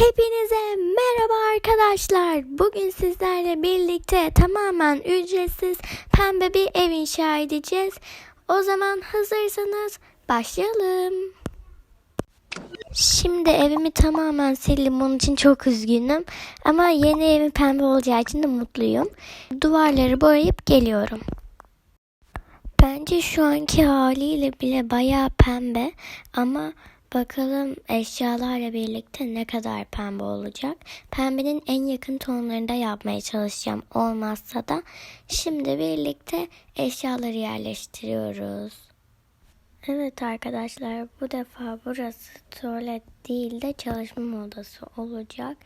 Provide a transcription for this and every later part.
Hepinize merhaba arkadaşlar. Bugün sizlerle birlikte tamamen ücretsiz pembe bir ev inşa edeceğiz. O zaman hazırsanız başlayalım. Şimdi evimi tamamen sildim. Bunun için çok üzgünüm. Ama yeni evim pembe olacağı için de mutluyum. Duvarları boyayıp geliyorum. Bence şu anki haliyle bile bayağı pembe ama bakalım eşyalarla birlikte ne kadar pembe olacak. Pembenin en yakın tonlarında yapmaya çalışacağım olmazsa da şimdi birlikte eşyaları yerleştiriyoruz. Evet arkadaşlar bu defa burası tuvalet değil de çalışma odası olacak.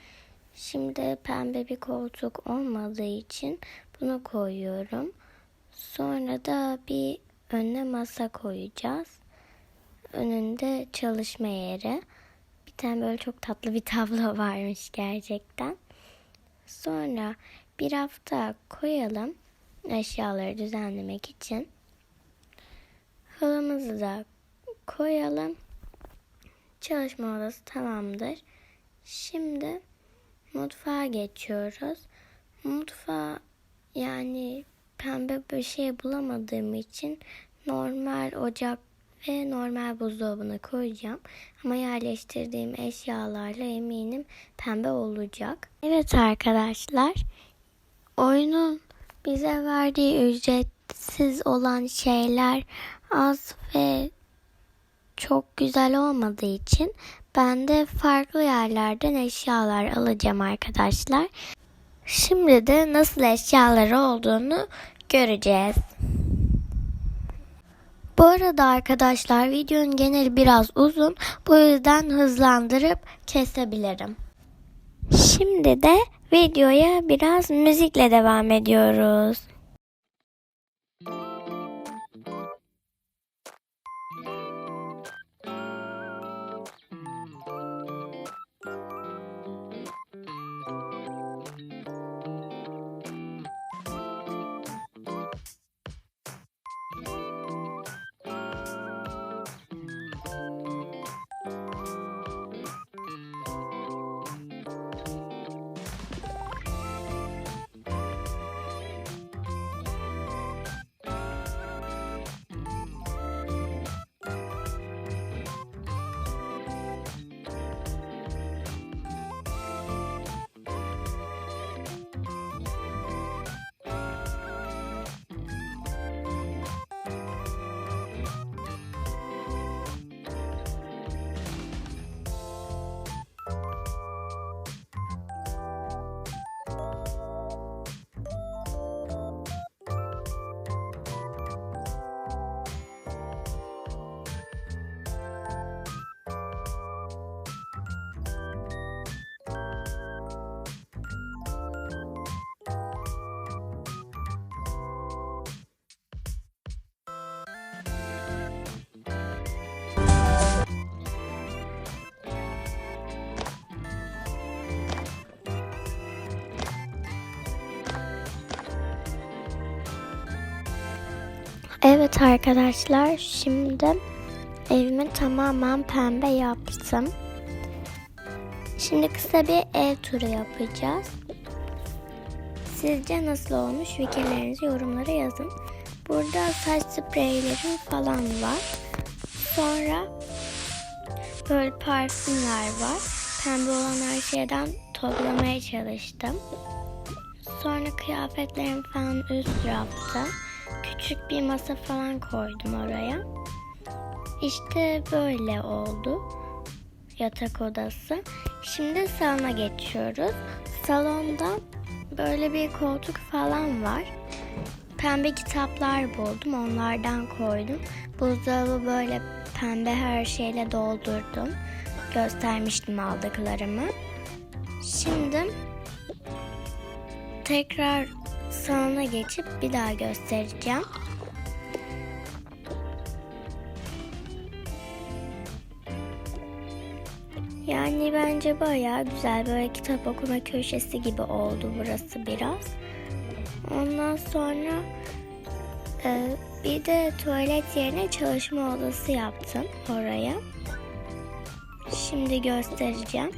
Şimdi pembe bir koltuk olmadığı için bunu koyuyorum. Sonra da bir önüne masa koyacağız. Önünde çalışma yeri. Bir tane böyle çok tatlı bir tablo varmış gerçekten. Sonra bir hafta koyalım eşyaları düzenlemek için. Halımızı da koyalım. Çalışma odası tamamdır. Şimdi mutfağa geçiyoruz. Mutfağa yani pembe bir şey bulamadığım için normal ocak ve normal buzdolabına koyacağım. Ama yerleştirdiğim eşyalarla eminim pembe olacak. Evet arkadaşlar. Oyunun bize verdiği ücretsiz olan şeyler az ve çok güzel olmadığı için ben de farklı yerlerden eşyalar alacağım arkadaşlar. Şimdi de nasıl eşyaları olduğunu göreceğiz. Bu arada arkadaşlar videonun geneli biraz uzun. Bu yüzden hızlandırıp kesebilirim. Şimdi de videoya biraz müzikle devam ediyoruz. Evet arkadaşlar şimdi evimi tamamen pembe yaptım. Şimdi kısa bir ev turu yapacağız. Sizce nasıl olmuş fikirlerinizi yorumlara yazın. Burada saç spreylerim falan var. Sonra böyle parfümler var. Pembe olan her şeyden toplamaya çalıştım. Sonra kıyafetlerim falan üst rafta küçük bir masa falan koydum oraya. İşte böyle oldu yatak odası. Şimdi salona geçiyoruz. Salonda böyle bir koltuk falan var. Pembe kitaplar buldum. Onlardan koydum. Buzdolabı böyle pembe her şeyle doldurdum. Göstermiştim aldıklarımı. Şimdi tekrar salona geçip bir daha göstereceğim. Yani bence bayağı güzel böyle kitap okuma köşesi gibi oldu burası biraz. Ondan sonra e, bir de tuvalet yerine çalışma odası yaptım oraya. Şimdi göstereceğim.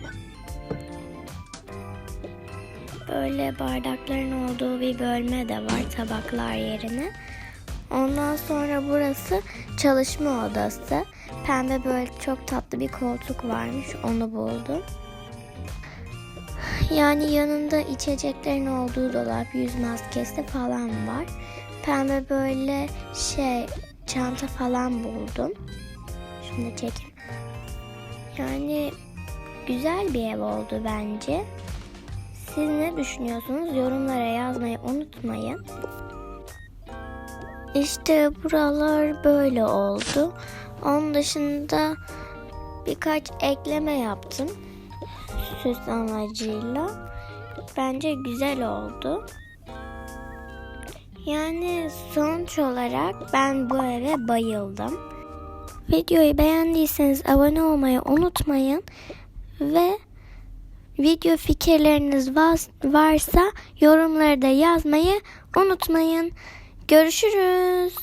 Böyle bardakların olduğu bir bölme de var tabaklar yerine. Ondan sonra burası çalışma odası. Pembe böyle çok tatlı bir koltuk varmış. Onu buldum. Yani yanında içeceklerin olduğu dolap, yüz maskesi falan var. Pembe böyle şey çanta falan buldum. Şunu da çekeyim. Yani güzel bir ev oldu bence. Siz ne düşünüyorsunuz? Yorumlara yazmayı unutmayın. İşte buralar böyle oldu. Onun dışında birkaç ekleme yaptım. Süs amacıyla. Bence güzel oldu. Yani sonuç olarak ben bu eve bayıldım. Videoyu beğendiyseniz abone olmayı unutmayın ve video fikirleriniz varsa yorumları da yazmayı unutmayın. Görüşürüz.